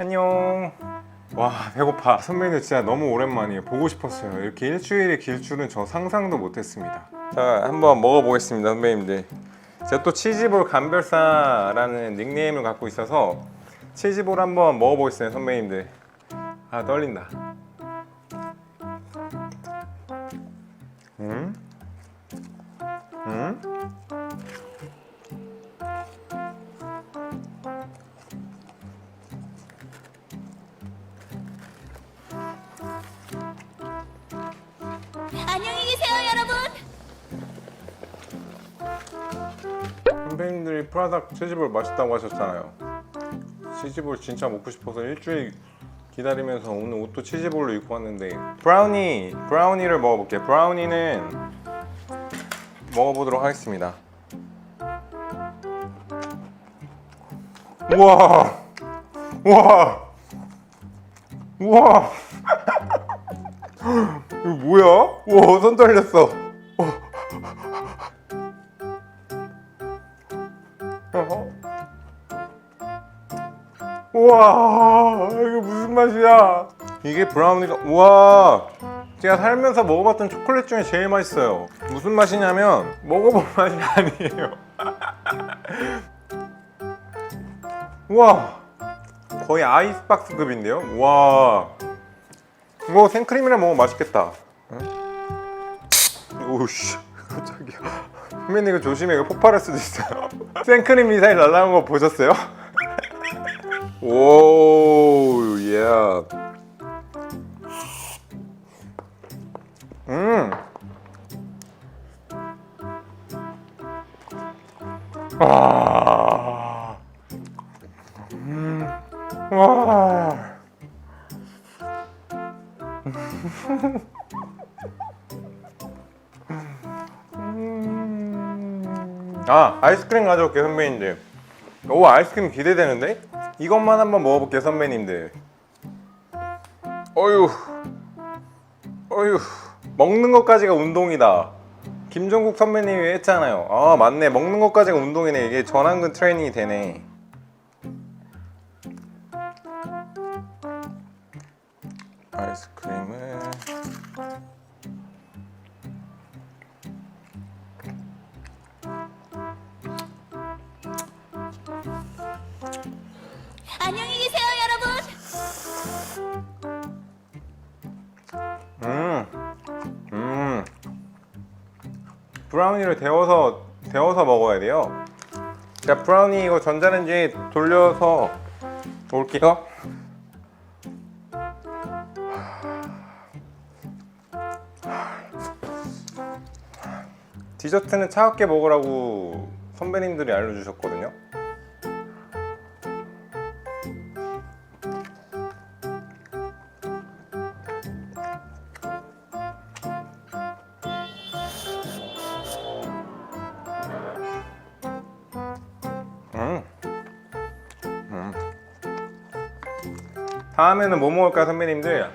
안녕. 와 배고파. 선배님 진짜 너무 오랜만이에요. 보고 싶었어요. 이렇게 일주일이 길 줄은 저 상상도 못했습니다. 자 한번 먹어보겠습니다, 선배님들. 제가 또 치즈볼 감별사라는 닉네임을 갖고 있어서 치즈볼 한번 먹어보겠어요, 선배님들. 아 떨린다. 안녕히 계세요, 여러분. 선배님들이 프라닭 치즈볼 맛있다고 하셨잖아요. 치즈볼 진짜 먹고 싶어서 일주일 기다리면서 오늘 옷도 치즈볼로 입고 왔는데 브라우니 브라우니를 먹어볼게요. 브라우니는 먹어보도록 하겠습니다. 우와 우와 우와 이거 뭐야? 우와 손 떨렸어. 어? 우와 이게 무슨 맛이야 이게 브라우니가 우와 제가 살면서 먹어봤던 초콜릿 중에 제일 맛있어요 무슨 맛이냐면 먹어본 맛이 아니에요 우와 거의 아이스박스급인데요 우와 이거 생크림이랑 먹으면 맛있겠다 응? 오우씨 깜짝이야 선배님 이거 조심해 이거 폭발할 수도 있어요 생크림 미사일 날라온 거 보셨어요? 오, 예. 음. 와. 아, 아이스크림 가져올게 선배님들. 오, 아이스크림 기대되는데? 이것만 한번 먹어볼게요 선배님들. 어휴. 어휴. 먹는 것까지가 운동이다. 김종국 선배님이 했잖아요. 아 맞네. 먹는 것까지가 운동이네. 이게 전완근 트레이닝이 되네 아이스크림을 안녕히 계세요, 여러분. 음, 음. 브라우니를 데워서 데워서 먹어야 돼요. 자, 브라우니 이거 전자레인지 돌려서 올게요. 디저트는 차갑게 먹으라고 선배님들이 알려주셨거든요. 음. 음. 다음에는 뭐 먹을까 선배님들?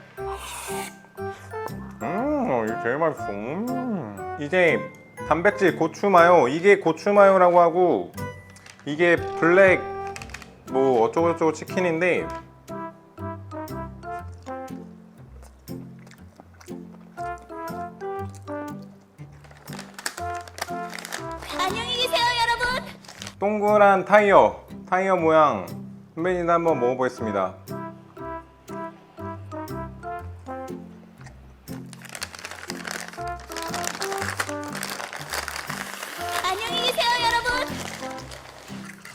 음, 이게 제일 맛있어. 음. 이제 단백질 고추 마요. 이게 고추 마요라고 하고 이게 블랙 뭐 어쩌고 저쩌고 치킨인데 안녕히 계세요, 여러분. 동그란 타이어 타이어 모양 선배님도 한번 먹어보겠습니다.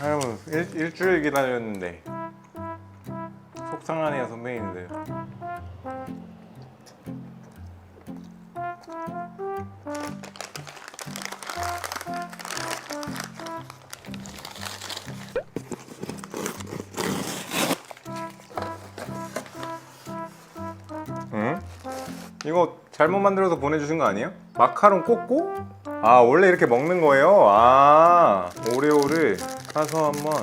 여러분 일, 일주일 기다렸는데 속상하네요 선배님들 응? 이거 잘못 만들어서 보내주신 거 아니에요? 마카롱 꼬꼬? 아 원래 이렇게 먹는 거예요? 아 오레오를 사서 한번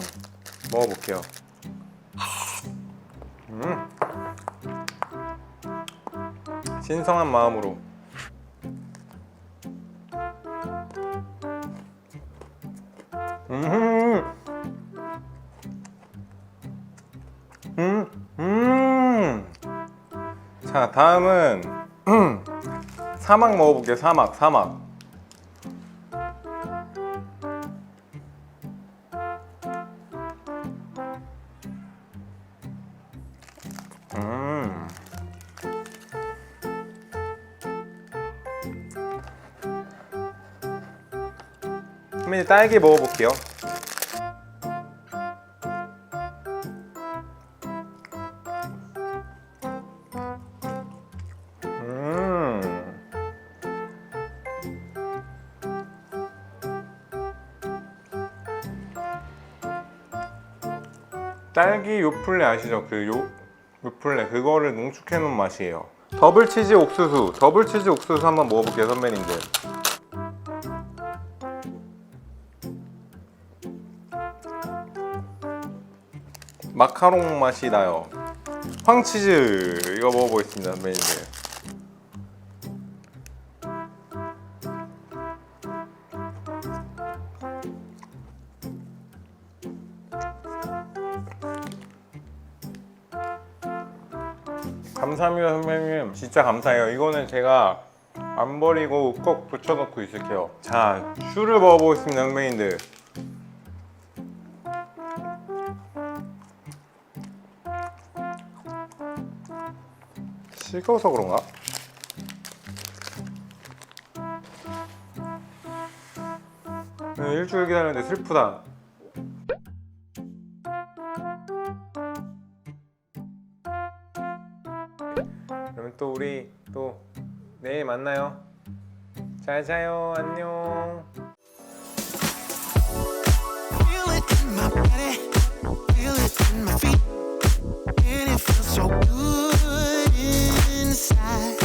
먹어볼게요 음. 신성한 마음으로 음. 음. 자 다음은 사막 먹어볼게요 사막 사막 선배님 딸기 먹어볼게요 음. 딸기 요플레 아시죠? 그 요, 요플레 그거를 농축해 놓은 맛이에요. 더블 치즈 옥수수, 더블 치즈 옥수수 한번 먹어볼게요, 선배님들. 마카롱 맛이 나요. 황치즈 이거 먹어보겠습니다, 선배님들. 감사합니다 선배님 진짜 감사해요 이거는 제가 안 버리고 꼭 붙여놓고 있을게요 자 슈를 먹어보겠습니다 선배님들 식어서 그런가? 네, 일주일 기다렸는데 슬프다 그러면 또 우리 또 내일 만나요. 잘 자요. 안녕. My feet, and it feels so good. side.